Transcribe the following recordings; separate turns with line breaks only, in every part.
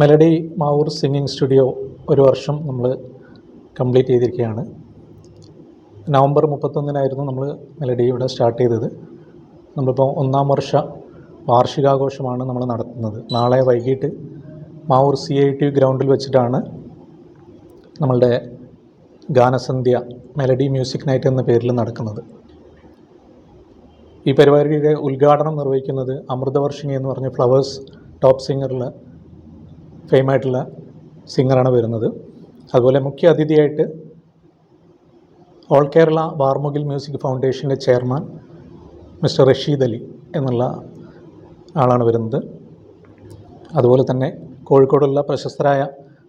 Melody Mavoor singing studio ഒരു വർഷം നമ്മൾ കംപ്ലീറ്റ് ചെയ്തിരിക്കുകയാണ്. നവംബർ മുപ്പത്തൊന്നിനായിരുന്നു നമ്മൾ മെലഡി ഇവിടെ സ്റ്റാർട്ട് ചെയ്തത്. നമ്മളിപ്പോൾ ഒന്നാം വർഷ വാർഷികാഘോഷമാണ് നമ്മൾ നടത്തുന്നത്. നാളെ വൈകിട്ട് മാവൂർ സി ഐ ടി ഗ്രൗണ്ടിൽ വെച്ചിട്ടാണ് നമ്മളുടെ ഗാനസന്ധ്യ മെലഡി മ്യൂസിക് നൈറ്റ് എന്ന പേരിൽ നടക്കുന്നത്. ഈ പരിപാടിയുടെ ഉദ്ഘാടനം നിർവഹിക്കുന്നത് അമൃതവർഷിണി എന്ന് പറഞ്ഞ ഫ്ലവേഴ്സ് ടോപ്പ് സിംഗറിൽ ഫെയിമായിട്ടുള്ള സിംഗറാണ് വരുന്നത്. അതുപോലെ മുഖ്യ അതിഥിയായിട്ട് ഓൾ കേരള വാർമുകിൽ മ്യൂസിക് ഫൗണ്ടേഷന്റെ ചെയർമാൻ മിസ്റ്റർ റഷീദ് അലി എന്നുള്ള ആളാണ് വരുന്നത്. അതുപോലെ തന്നെ കോഴിക്കോടുള്ള പ്രശസ്തരായ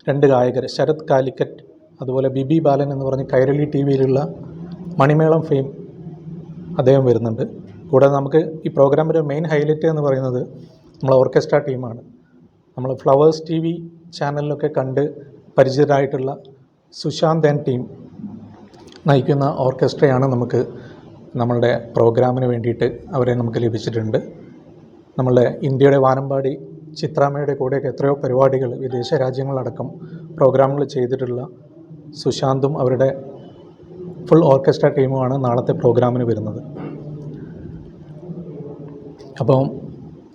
രണ്ട് ഗായകർ ശരത് കാലിക്കറ്റ് അതുപോലെ ബിബി ബാലൻ എന്ന് പറഞ്ഞ് കൈരളി ടി വിയിലുള്ള മണിമേളം ഫെയിം അദ്ദേഹം വരുന്നുണ്ട്. കൂടാതെ നമുക്ക് ഈ പ്രോഗ്രാമിന്റെ മെയിൻ ഹൈലൈറ്റ് എന്ന് പറയുന്നത് നമ്മൾ ഓർക്കസ്ട്ര ടീമാണ്. നമ്മൾ ഫ്ലവേഴ്സ് ടി വി ചാനലിലൊക്കെ കണ്ട് പരിചിതരായിട്ടുള്ള സുശാന്ത് ആൻഡ് ടീം നയിക്കുന്ന ഓർക്കസ്ട്രയാണ് നമുക്ക് നമ്മളുടെ പ്രോഗ്രാമിന് വേണ്ടിയിട്ട് അവരെ നമുക്ക് ലഭിച്ചിട്ടുണ്ട്. നമ്മളുടെ ഇന്ത്യയുടെ വാനമ്പാടി ചിത്രാമ്മയുടെ കൂടെയൊക്കെ എത്രയോ പരിപാടികൾ വിദേശ രാജ്യങ്ങളടക്കം പ്രോഗ്രാമുകൾ ചെയ്തിട്ടുള്ള സുശാന്തും അവരുടെ ഫുൾ ഓർക്കസ്ട്ര ടീമുമാണ് നാളത്തെ പ്രോഗ്രാമിന് വരുന്നത്. അപ്പം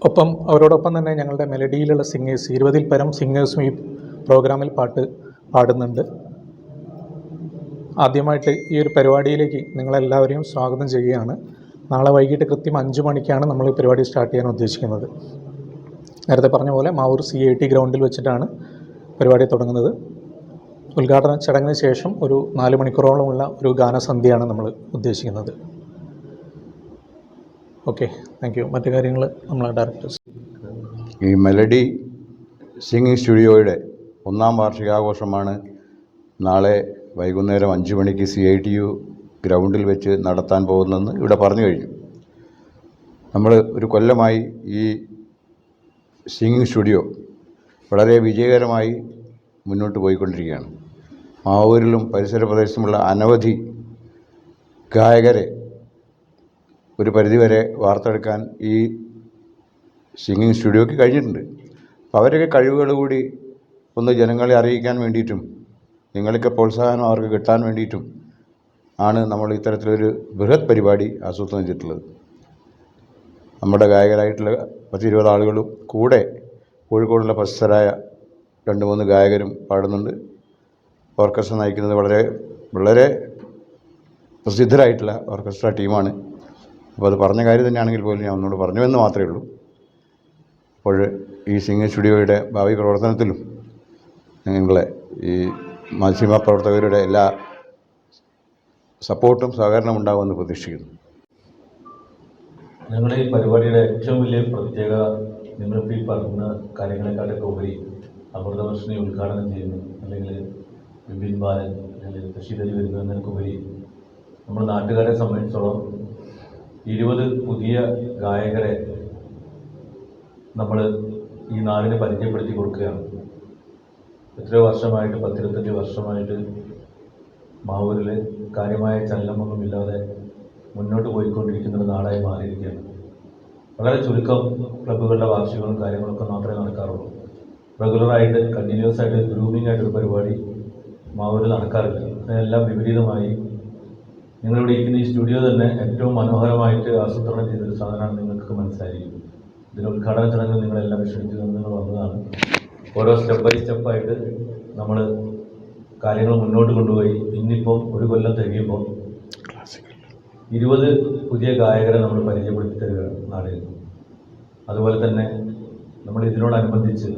ഒപ്പം അവരോടൊപ്പം തന്നെ ഞങ്ങളുടെ മെലഡിയിലുള്ള സിംഗേഴ്സ് ഇരുപതിൽ പരം സിംഗേഴ്സും ഈ പ്രോഗ്രാമിൽ പാട്ട് പാടുന്നുണ്ട്. ആദ്യമായിട്ട് ഈ ഒരു പരിപാടിയിലേക്ക് നിങ്ങളെല്ലാവരെയും സ്വാഗതം ചെയ്യുകയാണ്. നാളെ വൈകിട്ട് കൃത്യം അഞ്ച് മണിക്കാണ് നമ്മൾ ഈ പരിപാടി സ്റ്റാർട്ട് ചെയ്യാൻ ഉദ്ദേശിക്കുന്നത്. നേരത്തെ പറഞ്ഞ പോലെ മാവൂർ സി ഐ ടി ഗ്രൗണ്ടിൽ വെച്ചിട്ടാണ് പരിപാടി തുടങ്ങുന്നത്. ഉദ്ഘാടന ചടങ്ങിന് ശേഷം ഒരു നാല് മണിക്കൂറോളമുള്ള ഒരു ഗാനസന്ധ്യയാണ് നമ്മൾ ഉദ്ദേശിക്കുന്നത്. ഓക്കെ താങ്ക് യു മറ്റു കാര്യങ്ങൾ നമ്മളെ ഡയറക്ടേഴ്സ്
ഈ മെലഡി സിംഗിങ് സ്റ്റുഡിയോയുടെ ഒന്നാം വാർഷികാഘോഷമാണ് നാളെ വൈകുന്നേരം അഞ്ച് മണിക്ക് സി ഐ ടി യു ഗ്രൗണ്ടിൽ വെച്ച് നടത്താൻ പോകുന്നതെന്ന് ഇവിടെ പറഞ്ഞു കഴിഞ്ഞു. നമ്മൾ ഒരു കൊല്ലമായി ഈ സിംഗിങ് സ്റ്റുഡിയോ വളരെ വിജയകരമായി മുന്നോട്ട് പോയിക്കൊണ്ടിരിക്കുകയാണ്. മാവൂരിലും പരിസര പ്രദേശത്തുമുള്ള അനവധി ഗായകരെ ഒരു പരിധിവരെ വാർത്തെടുക്കാൻ ഈ സിംഗിങ് സ്റ്റുഡിയോയ്ക്ക് കഴിഞ്ഞിട്ടുണ്ട്. അപ്പോൾ അവരൊക്കെ കഴിവുകൾ കൂടി ഒന്ന് ജനങ്ങളെ അറിയിക്കാൻ വേണ്ടിയിട്ടും നിങ്ങൾക്ക് പ്രോത്സാഹനം അവർക്ക് കിട്ടാൻ വേണ്ടിയിട്ടും ആണ് നമ്മൾ ഇത്തരത്തിലൊരു ബൃഹത് പരിപാടി ആസൂത്രണം ചെയ്തിട്ടുള്ളത്. നമ്മുടെ ഗായകരായിട്ടുള്ള പത്തിരുപത് ആളുകളും കൂടെ കോഴിക്കോടുള്ള പ്രശസ്തരായ രണ്ട് മൂന്ന് ഗായകരും പാടുന്നുണ്ട്. ഓർക്കസ്ട്ര നയിക്കുന്നത് വളരെ വളരെ പ്രസിദ്ധരായിട്ടുള്ള ഓർക്കസ്ട്ര ടീമാണ് അപ്പോൾ അത് പറഞ്ഞ കാര്യം തന്നെയാണെങ്കിൽ പോലും ഞാൻ ഒന്നുകൂടെ പറഞ്ഞുവെന്ന് മാത്രമേ ഉള്ളൂ. അപ്പോൾ ഈ സിംഗിങ് സ്റ്റുഡിയോയുടെ ഭാവി പ്രവർത്തനത്തിലും നിങ്ങളെ ഈ മാധ്യമ പ്രവർത്തകരുടെ എല്ലാ സപ്പോർട്ടും സഹകരണവും ഉണ്ടാകുമെന്ന് പ്രതീക്ഷിക്കുന്നു.
ഞങ്ങളുടെ ഈ പരിപാടിയുടെ ഏറ്റവും വലിയ പ്രത്യേകത നിങ്ങളിപ്പോൾ ഈ പറഞ്ഞ കാര്യങ്ങളെക്കാട്ടൊക്കെ ഉപരി അമൃതവർഷിണി ഉദ്ഘാടനം ചെയ്യുന്നു. അല്ലെങ്കിൽ വിപിൻ ബാലൻ അല്ലെങ്കിൽ ശശിധരി വരുന്നതിനൊക്കെ ഉപരി നമ്മുടെ നാട്ടുകാരെ സംബന്ധിച്ചോളം ഇരുപത് പുതിയ ഗായകരെ നമ്മൾ ഈ നാടിനെ പരിചയപ്പെടുത്തി കൊടുക്കുകയാണ്. എത്രയോ വർഷമായിട്ട് പത്തിരുപത്തഞ്ച് വർഷമായിട്ട് മാവൂരിൽ കാര്യമായ ചലനമൊന്നുമില്ലാതെ മുന്നോട്ട് പോയിക്കൊണ്ടിരിക്കുന്ന ഒരു നാടായി മാറിയിരിക്കുകയാണ്. വളരെ ചുരുക്കം ക്ലബ്ബുകളുടെ വാർഷികങ്ങളും കാര്യങ്ങളൊക്കെ മാത്രമേ നടക്കാറുള്ളൂ. റെഗുലറായിട്ട് കണ്ടിന്യൂസ് ആയിട്ട് ഗ്രൂമിംഗ് ആയിട്ട് ഒരു പരിപാടി മാവൂരിൽ നടക്കാറില്ല. അതിനെല്ലാം വിപരീതമായി നിങ്ങളിവിടെ ഇരിക്കുന്ന ഈ സ്റ്റുഡിയോ തന്നെ ഏറ്റവും മനോഹരമായിട്ട് ആസൂത്രണം ചെയ്തൊരു സാധനമാണ് നിങ്ങൾക്ക് മനസ്സിലായിരിക്കും. ഇതിന് ഉദ്ഘാടന ചടങ്ങിൽ നിങ്ങളെല്ലാം ക്ഷണിച്ചു നിങ്ങൾ വന്നതാണ്. ഓരോ സ്റ്റെപ്പ് ബൈ സ്റ്റെപ്പായിട്ട് നമ്മൾ കാര്യങ്ങൾ മുന്നോട്ട് കൊണ്ടുപോയി. ഇന്നിപ്പം ഒരു കൊല്ലം തികയുമ്പോൾ ഇരുപത് പുതിയ ഗായകരെ നമ്മൾ പരിചയപ്പെടുത്തി തരികയാണ് നാടിൽ അതുപോലെ തന്നെ നമ്മൾ ഇതിനോടനുബന്ധിച്ച്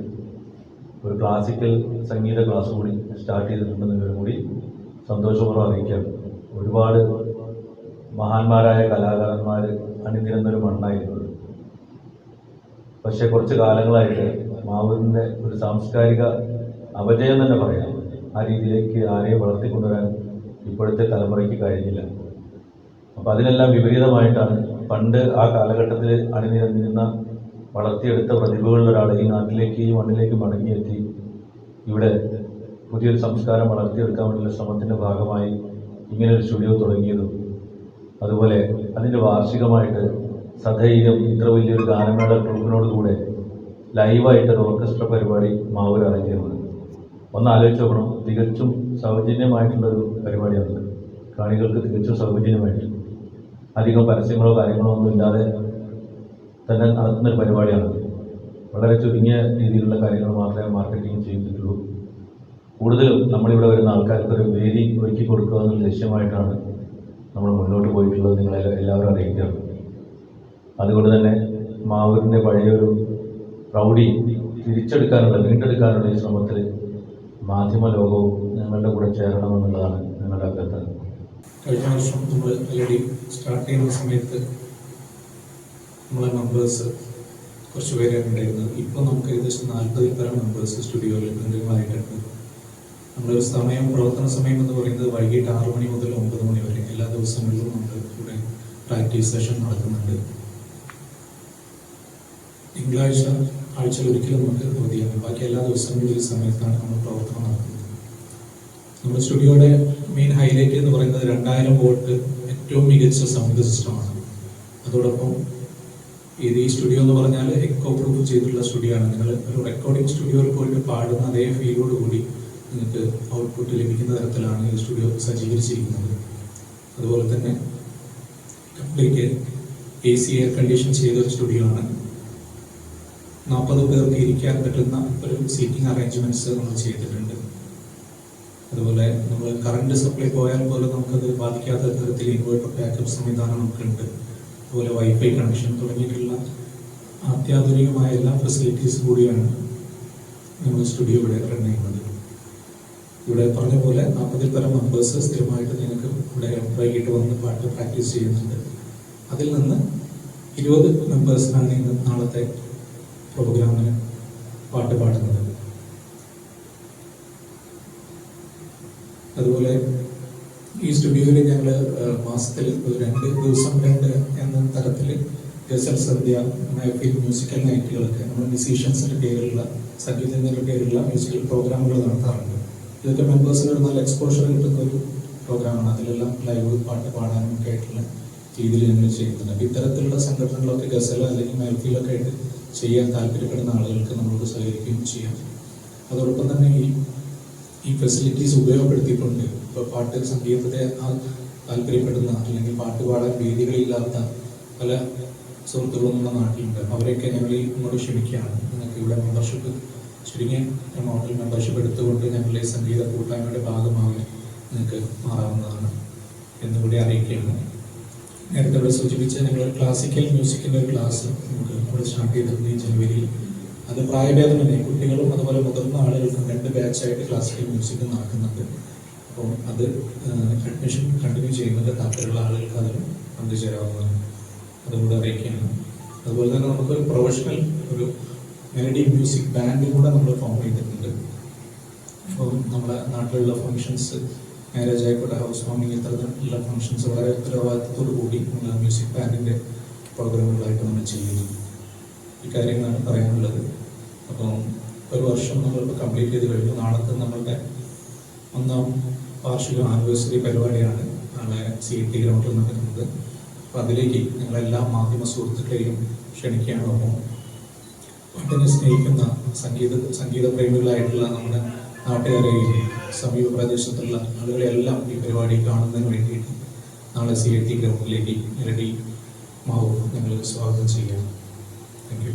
ഒരു ക്ലാസിക്കൽ സംഗീത ക്ലാസ് കൂടി സ്റ്റാർട്ട് ചെയ്തിട്ടുണ്ടെന്ന് കൂടി സന്തോഷപൂർവം അറിയിക്കുകയാണ്. ഒരുപാട് മഹാന്മാരായ കലാകാരന്മാർ അണിനിരന്നൊരു മണ്ണായിരുന്നു പക്ഷേ കുറച്ച് കാലങ്ങളായിട്ട് മാവൂരിന്റെ ഒരു സാംസ്കാരിക അപജയം തന്നെ പറയാം. ആ രീതിയിലേക്ക് ആരെയും വളർത്തിക്കൊണ്ടുവരാൻ ഇപ്പോഴത്തെ തലമുറയ്ക്ക് കഴിഞ്ഞില്ല. അപ്പം അതിനെല്ലാം വിപരീതമായിട്ടാണ് പണ്ട് ആ കാലഘട്ടത്തിൽ അണിനിരന്നിരുന്ന വളർത്തിയെടുത്ത പ്രതിഭകളിൽ ഒരാൾ ഈ നാട്ടിലേക്ക് ഈ മണ്ണിലേക്ക് മടങ്ങിയെത്തി ഇവിടെ പുതിയൊരു സംസ്കാരം വളർത്തിയെടുക്കാൻ വേണ്ടിയുള്ള ശ്രമത്തിന്റെ ഭാഗമായി ഇങ്ങനൊരു സ്റ്റുഡിയോ തുടങ്ങിയതും അതുപോലെ അതിന്റെ വാർഷികമായിട്ട് സധൈര്യം ഇത്ര വലിയൊരു ഗാനമേള ട്രൂപ്പിനോട് കൂടെ ലൈവായിട്ട് ഒരു ഓർക്കസ്ട്ര പരിപാടി മാവൂർ അറേഞ്ച് ഒന്ന് ആലോചിച്ച് നോക്കണം തികച്ചും സൗജന്യമായിട്ടുള്ളൊരു പരിപാടിയാണ് കാണികൾക്ക് തികച്ചും സൗജന്യമായിട്ട്. അധികം പരസ്യങ്ങളോ കാര്യങ്ങളോ ഒന്നും ഇല്ലാതെ തന്നെ നടത്തുന്നൊരു പരിപാടിയാണ് വളരെ ചുരുങ്ങിയ രീതിയിലുള്ള കാര്യങ്ങൾ മാത്രമേ മാർക്കറ്റിംഗ് ചെയ്തിട്ടുള്ളൂ. കൂടുതലും നമ്മളിവിടെ വരുന്ന ആൾക്കാർക്ക് ഒരു വേദി ഒരുക്കി കൊടുക്കുക എന്ന ലക്ഷ്യമായിട്ടാണ് നമ്മൾ മുന്നോട്ട് പോയിട്ടുള്ളത് നിങ്ങളെ എല്ലാവരും അറിയിക്കുകയാണ്. അതുകൊണ്ട് തന്നെ മാവൂരിന്റെ പഴയൊരു പ്രൗഢി തിരിച്ചെടുക്കാനുള്ള വീണ്ടെടുക്കാനുള്ള ഈ ശ്രമത്തിൽ മാധ്യമ ലോകവും ഞങ്ങളുടെ കൂടെ ചേരണമെന്നുള്ളതാണ് ഞങ്ങളുടെ അഭ്യർത്ഥന.
കഴിഞ്ഞ വർഷം നമ്മൾ ഓൾറെഡി സ്റ്റാർട്ട് ചെയ്യുന്ന സമയത്ത് നമ്മളെ മെമ്പേഴ്സ് കുറച്ച് പേരെ ഉണ്ടായിരുന്നത്. ഇപ്പോൾ നമുക്ക് ഏകദേശം നാൽപ്പതിൽ പരം മെമ്പേഴ്സ് സ്റ്റുഡിയോയിൽ അംഗങ്ങളായിട്ടുണ്ട് നമ്മുടെ സമയം പ്രവർത്തന സമയം എന്ന് പറയുന്നത് വൈകിട്ട് ആറു മണി മുതൽ ഒമ്പത് മണി വരെ. എല്ലാ ദിവസങ്ങളിലും നമ്മൾ കൂടെ പ്രാക്ടീസ് സെഷൻ നടക്കുന്നുണ്ട്. തിങ്കളാഴ്ച ആഴ്ചയിൽ ഒരിക്കലും നമുക്ക് അവധിയാണ്. ബാക്കി എല്ലാ ദിവസങ്ങളിലും ഈ സമയത്താണ് നമ്മൾ പ്രവർത്തനം നടക്കുന്നത് നമ്മുടെ സ്റ്റുഡിയോയുടെ മെയിൻ ഹൈലൈറ്റ് എന്ന് പറയുന്നത് രണ്ടായിരം വോൾട്ട് ഏറ്റവും മികച്ച സൗണ്ട് സിസ്റ്റമാണ്. അതോടൊപ്പം ഇത് ഈ സ്റ്റുഡിയോ എന്ന് പറഞ്ഞാൽ എക്കോ പ്രൂഫ് ചെയ്തിട്ടുള്ള സ്റ്റുഡിയോ ആണ്. നിങ്ങൾ ഒരു റെക്കോർഡിംഗ് സ്റ്റുഡിയോയിൽ പോയിട്ട് പാടുന്ന അതേ ഫീലോട് കൂടി നിങ്ങൾക്ക് ഔട്ട്പുട്ട് ലഭിക്കുന്ന തരത്തിലാണ് ഈ സ്റ്റുഡിയോ സജ്ജീകരിച്ചിരിക്കുന്നത്. അതുപോലെ തന്നെ complete A C air condition ചെയ്ത ഒരു സ്റ്റുഡിയോ ആണ്. നാൽപ്പത് പേർക്ക് ഇരിക്കാൻ പറ്റുന്ന ഒരു സീറ്റിംഗ് അറേഞ്ച്മെന്റ്സ് നമ്മൾ ചെയ്തിട്ടുണ്ട്. അതുപോലെ നമ്മൾ കറണ്ട് സപ്ലൈ പോയാൽ പോലും നമുക്കത് ബാധിക്കാത്ത തരത്തിൽ ഇൻവേർട്ടർ ബാക്കപ്പ് സംവിധാനം നമുക്കുണ്ട്. അതുപോലെ വൈഫൈ കണക്ഷൻ തുടങ്ങിയിട്ടുള്ള അത്യാധുനികമായ എല്ലാ ഫെസിലിറ്റീസും കൂടിയാണ് നമ്മൾ സ്റ്റുഡിയോ ഇവിടെ റൺ ചെയ്യുന്നത്. ഇവിടെ പറഞ്ഞ പോലെ നാൽപ്പതിൽ പരം മെമ്പേഴ്സ് സ്ഥിരമായിട്ട് നിങ്ങൾക്ക് ഇവിടെ വൈകിട്ട് വന്ന് പാട്ട് പ്രാക്ടീസ് ചെയ്യുന്നുണ്ട്. അതിൽ നിന്ന് ഇരുപത് മെമ്പേഴ്സിനാണ് ഇന്ന് നാളത്തെ പ്രോഗ്രാമിന് പാട്ട് പാടുന്നത്. അതുപോലെ ഈ സ്റ്റുഡിയോയിൽ ഞങ്ങൾ മാസത്തിൽ രണ്ട് ദിവസം രണ്ട് എന്ന തരത്തിൽ ഗസൽ സന്ധ്യ മൈഫിൽ മ്യൂസിക്കൽ നൈറ്റുകളൊക്കെ നമ്മൾ മ്യൂസീഷ്യൻസിന്റെ പേരിലുള്ള സംഗീതജ്ഞരുടെ പേരിലുള്ള മ്യൂസിക്കൽ പ്രോഗ്രാമുകൾ നടത്താറുണ്ട്. ഇതൊക്കെ മെമ്പേഴ്സിന് ഒരു നല്ല എക്സ്പോഷർ കിട്ടുന്ന ഒരു പ്രോഗ്രാമാണ് അതിലെല്ലാം ലൈവ് പാട്ട് പാടാനും ഒക്കെ ആയിട്ടുള്ള രീതിയിൽ ഞങ്ങൾ ചെയ്യുന്നുണ്ട്. അപ്പോൾ ഇത്തരത്തിലുള്ള സംഘടനകളൊക്കെ ഗസലോ അല്ലെങ്കിൽ മെൽഫിയിലൊക്കെ ആയിട്ട് ചെയ്യാൻ താല്പര്യപ്പെടുന്ന ആളുകൾക്ക് നമ്മളോട് സഹകരിക്കുകയും ചെയ്യാം. അതോടൊപ്പം തന്നെ ഈ ഈ ഫെസിലിറ്റീസ് ഉപയോഗപ്പെടുത്തിയിട്ടുണ്ട് ഇപ്പോൾ പാട്ട് സംഗീതത്തെ താല്പര്യപ്പെടുന്ന അല്ലെങ്കിൽ പാട്ട് പാടാൻ വേദികളില്ലാത്ത പല സുഹൃത്തുക്കളും നമ്മുടെ നാട്ടിലുണ്ട്. അവരെയൊക്കെ ഞങ്ങൾ ഇങ്ങോട്ട് ക്ഷണിക്കുകയാണ്. നിങ്ങൾക്ക് ഇവിടെ മെമ്പർഷിപ്പ് ചുരുങ്ങിയ എമൗണ്ടിൽ മെമ്പർഷിപ്പ് എടുത്തുകൊണ്ട് ഞങ്ങളുടെ സംഗീത കൂട്ടായ്മയുടെ ഭാഗമാകാൻ നിങ്ങൾക്ക് മാറാവുന്നതാണ് എന്നുകൂടി അറിയിക്കുകയാണ്. നേരത്തെ ഇവിടെ സൂചിപ്പിച്ച ഞങ്ങൾ ക്ലാസിക്കൽ മ്യൂസിക്കിന്റെ ഒരു ക്ലാസ് നമുക്ക് ഇവിടെ സ്റ്റാർട്ട് ചെയ്തിട്ടുണ്ട് ഈ ജനുവരിയിൽ. അത് പ്രായഭേദമന്യേ കുട്ടികളും അതുപോലെ മുതിർന്ന ആളുകൾക്കും രണ്ട് ബാച്ചായിട്ട് ക്ലാസിക്കൽ മ്യൂസിക് നടക്കുന്നുണ്ട്. അപ്പോൾ അത് അഡ്മിഷൻ കണ്ടിന്യൂ ചെയ്യുന്നതിന്റെ താല്പര്യമുള്ള ആളുകൾക്ക് അതിൽ പങ്കുചേരാവുന്നതാണ്. അതുകൂടെ അറിയിക്കുകയാണ്. അതുപോലെ തന്നെ നമുക്കൊരു പ്രൊഫഷണൽ ഒരു മെലഡി മ്യൂസിക് ബാൻഡ് കൂടെ നമ്മൾ ഫോം ചെയ്തിട്ടുണ്ട്. അപ്പോൾ നമ്മുടെ നാട്ടിലുള്ള ഫങ്ഷൻസ് മാരേജ് ആയിക്കോട്ടെ ഹൗസ് വാമിങ് ഇത്തരത്തിലുള്ള ഫങ്ഷൻസ് വളരെ ഉത്തരവാദിത്തത്തോടു കൂടി നമ്മൾ മ്യൂസിക് ബാൻഡിന്റെ പ്രോഗ്രാമുകളായിട്ട് നമ്മൾ ചെയ്യുന്നു. ഇക്കാര്യങ്ങളാണ് കാര്യങ്ങളാണ് പറയാനുള്ളത്. അപ്പം ഒരു വർഷം നമ്മളിപ്പോൾ കംപ്ലീറ്റ് ചെയ്ത് കഴിഞ്ഞു. നാളത്തെ നമ്മളുടെ ഒന്നാം വാർഷിക ആനിവേഴ്സറി പരിപാടിയാണ് നാളെ സി ടി ഗ്രൗണ്ടിൽ നടക്കുന്നത്. അപ്പോൾ അതിലേക്ക് ഞങ്ങളെല്ലാ മാധ്യമ സുഹൃത്തുക്കളെയും ക്ഷണിക്കുകയാണ്. ഒപ്പം പാട്ടിനെ സ്നേഹിക്കുന്ന സംഗീത സംഗീത പ്രേമികളായിട്ടുള്ള നമ്മുടെ നാട്ടുകാരെയും സമീപ പ്രദേശത്തുള്ള ആളുകളെല്ലാം ഈ പരിപാടി കാണുന്നതിന് വേണ്ടിയിട്ട് നാളെ സി ഐ ടി ഗ്രൗണ്ടിലേക്ക് ഇരടി മാവും ഞങ്ങൾ സ്വാഗതം ചെയ്യാം thank you